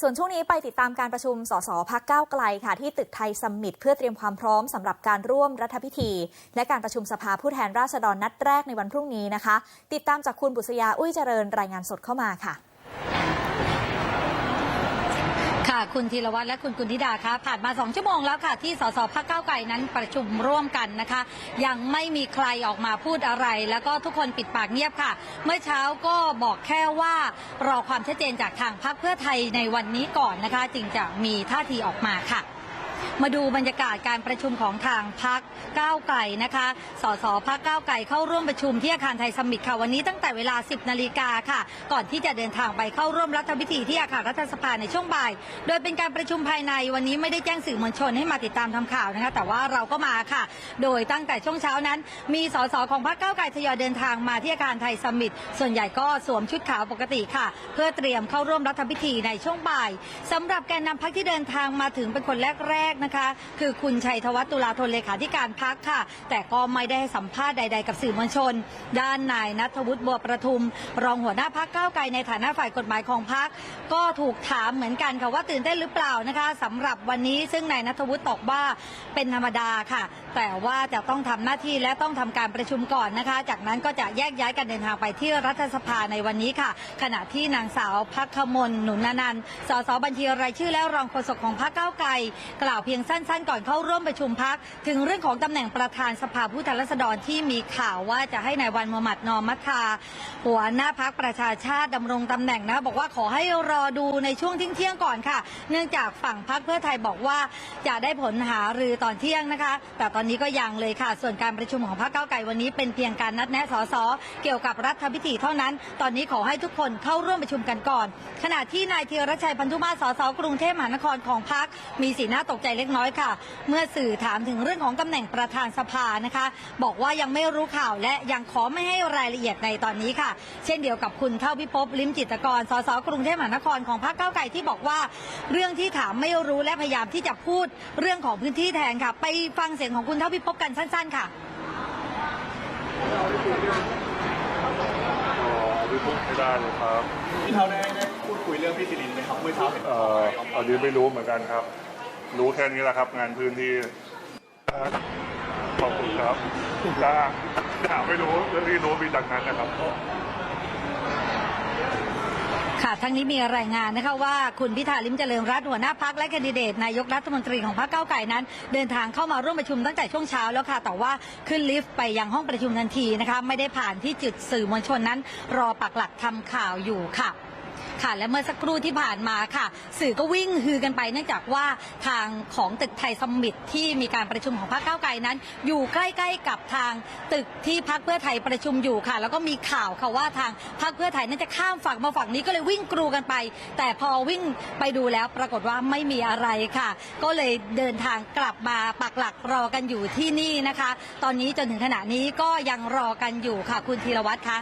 ส่วนช่วงนี้ไปติดตามการประชุมสสพักก้าวไกลค่ะ ที่ตึกไทยซัมมิตเพื่อเตรียมความพร้อมสำหรับการร่วมรัฐพิธี และการประชุมสภาผู้แทนราษฎรนัดแรกในวันพรุ่งนี้นะคะ ติดตามจากคุณบุษยาอุ้ยเจริญรายงานสดเข้ามาค่ะ ค่ะ คุณธีรวัตรและคุณกุณธิดาคะผ่านมาสองชั่วโมงแล้วค่ะ ที่สสพักเก้าไกลนั้นประชุมร่วมกันนะคะ ยังไม่มีใครออกมาพูดอะไร แล้วก็ทุกคนปิดปากเงียบค่ะ เมื่อเช้าก็บอกแค่ว่ารอความชัดเจนจากทางพักเพื่อไทยในวันนี้ก่อนนะคะ จึงจะมีท่าทีออกมาค่ะ มาดูบรรยากาศการประชุมของทางพักก้าวไกลนะคะ สสพักก้าวไกลเข้าร่วมประชุมที่อาคารไทยสมิตค่ะวันนี้ตั้งแต่เวลา 10นาฬิกาค่ะ ก่อนที่จะเดินทางไปเข้าร่วมรัฐพิธีที่อาคารรัฐสภาในช่วงบ่าย โดยเป็นการประชุมภายในวันนี้ไม่ได้แจ้งสื่อมวลชนให้มาติดตามทำข่าวนะคะ แต่ว่าเราก็มาค่ะ โดยตั้งแต่ช่วงเช้านั้น มีสสของพรรคก้าวไกลทยอยเดินทางมาที่อาคารไทยสมิตส่วนใหญ่ก็สวมชุดขาวปกติค่ะ เพื่อเตรียมเข้าร่วมรัฐพิธีในช่วงบ่ายสำหรับแกนนำพักที่เดินทางมาถึงเป็นคนแรกกนะคะ คือคุณชัยธวัฒน์ตุลาธนเลขาธิการพักค่ะ แต่ก็ไม่ได้ให้สัมภาษณ์ใด ๆ กับสื่อมวลชน ด้านนายนัทวุฒิบัวประทุม รองหัวหน้าพักก้าวไกลในฐานะฝ่ายกฎหมายของพักก็ถูกถามเหมือนกันค่ะว่าตื่นเต้นหรือเปล่านะคะสำหรับวันนี้ซึ่งนายนัทวุฒิตอบว่าเป็นธรรมดาค่ะ แต่ว่าจะต้องทำหน้าที่และต้องทำการประชุมก่อนนะคะ จากนั้นก็จะแยกย้ายกันเดินทางไปที่รัฐสภาในวันนี้ค่ะ ขณะที่นางสาวพักขมลหนุนนันท์สสบัญชีรายชื่อและรองโฆษกของพรรคก้าวไกลกล่าวเพียงสั้นๆ ก่อนเข้าร่วมประชุมพักถึงเรื่องของตำแหน่งประธานสภาผู้แทนราษฎรที่มีข่าวว่าจะให้นายวันมุฮัมมัดนอมัทาหัวหน้าพักประชาชาติดำรงตำแหน่งนะบอกว่าขอให้รอดูในช่วงเที่ยงก่อนค่ะ เนื่องจากฝั่งพักเพื่อไทยบอกว่าจะได้ผลหารือตอนเที่ยงนะคะ แต่ตอนนี้ก็ยังเลยค่ะ ส่วนการประชุมของพรรคเก้าไกลวันนี้เป็นเพียงการนัดแนะสสเกี่ยวกับรัฐพิธีเท่านั้น ตอนนี้ขอให้ทุกคนเข้าร่วมประชุมกันก่อน ขณะที่นายธีรชัยพันธุมาศสสกรุงเทพมหานครของพรรคมีสีหน้าตกใจเล็กน้อยค่ะ เมื่อสื่อถามถึงเรื่องของตำแหน่งประธานสภานะคะ บอกว่ายังไม่รู้ข่าวและยังขอไม่ให้รายละเอียดในตอนนี้ค่ะ เช่นเดียวกับคุณเท่าพิภพลิมจิตกรสสกรุงเทพมหานครของพรรคเก้าไกลที่บอกว่า เรื่องที่ถามไม่รู้และพยายามที่จะพูดเรื่องของพื้นที่แทนค่ะ ไปฟังเสียงของคุณเท่าพิภพกันสั้น ๆ ค่ะอ๋อพี่พูดไม่ได้เลยครับพี่เท่าได้ได้พูดคุยเรื่องพี่สิรินไหมครับเมื่อเช้าเห็นเอ่ออันนี้ไม่รู้เหมือนกันครับ รู้แค่นี้แหละครับ งานพื้นที่ขอบคุณครับจ้าถามไม่รู้เรื่องที่รู้มีจากนั้นนะครับค่ะ ทั้งนี้มีรายงานนะคะว่าคุณพิธาลิมเจริญรัตน์หัวหน้าพักและแคนดิเดตนายกรัฐมนตรีของพรรคก้าวไก่นั้น เดินทางเข้ามาร่วมประชุมตั้งแต่ช่วงเช้าแล้วค่ะ แต่ว่าขึ้นลิฟต์ไปยังห้องประชุมทันทีนะคะ ไม่ได้ผ่านที่จุดสื่อมวลชนนั้น รอปักหลักทำข่าวอยู่ค่ะ ค่ะ และเมื่อสักครู่ที่ผ่านมาค่ะ สื่อก็วิ่งฮือกันไปเนื่องจากว่าทางของตึกไทยสมิตที่มีการประชุมของพรรคก้าวไกลนั้น อยู่ใกล้ๆกับทางตึกที่พรรคเพื่อไทยประชุมอยู่ค่ะ แล้วก็มีข่าวค่ะว่าทางพรรคเพื่อไทยนั้นจะข้ามฝั่งมาฝั่งนี้ก็เลยวิ่งกรูกันไป แต่พอวิ่งไปดูแล้วปรากฏว่าไม่มีอะไรค่ะ ก็เลยเดินทางกลับมาปักหลักรอกันอยู่ที่นี่นะคะ ตอนนี้จนถึงขณะนี้ก็ยังรอกันอยู่ค่ะ คุณธีรวัตรคะ